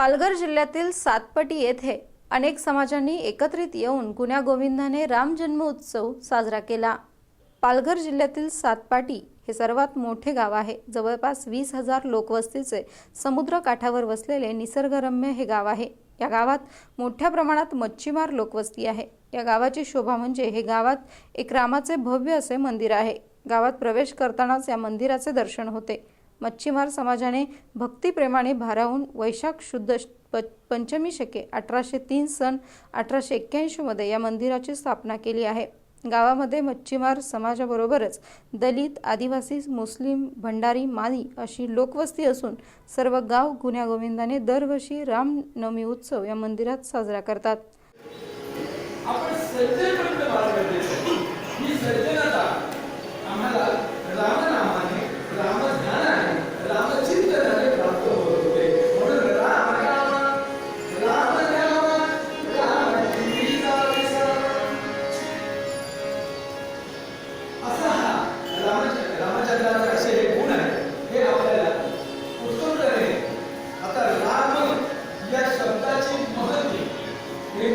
पालघर जिल्ह्यातील सातपटी येथे अनेक समाजांनी एकत्रित येऊन गुण्यागोविंदाने राम जन्म उत्सव साजरा केला. पालघर जिल्ह्यातील सातपाटी हे सर्वात मोठे गाव आहे. जवळपास वीस हजार लोकवस्तीचे समुद्र काठावर वसलेले निसर्गरम्य हे गाव आहे. या गावात मोठ्या प्रमाणात मच्छीमार लोकवस्ती आहे. या गावाची शोभा म्हणजे हे गावात एक रामाचे भव्य असे मंदिर आहे. गावात प्रवेश करतानाच या मंदिराचे दर्शन होते. मच्छीमार समाजाने भक्तिप्रेमाने भारावून वैशाख शुद्ध श- प पंचमी शके अठराशे तीन सन अठराशे एक्क्याऐंशीमध्ये या मंदिराची स्थापना केली आहे. गावामध्ये मच्छीमार समाजाबरोबरच दलित आदिवासी मुस्लिम भंडारी माली अशी लोकवस्ती असून सर्व गाव गुण्यागोविंदाने दरवर्षी रामनवमी उत्सव या मंदिरात साजरा करतात. Quem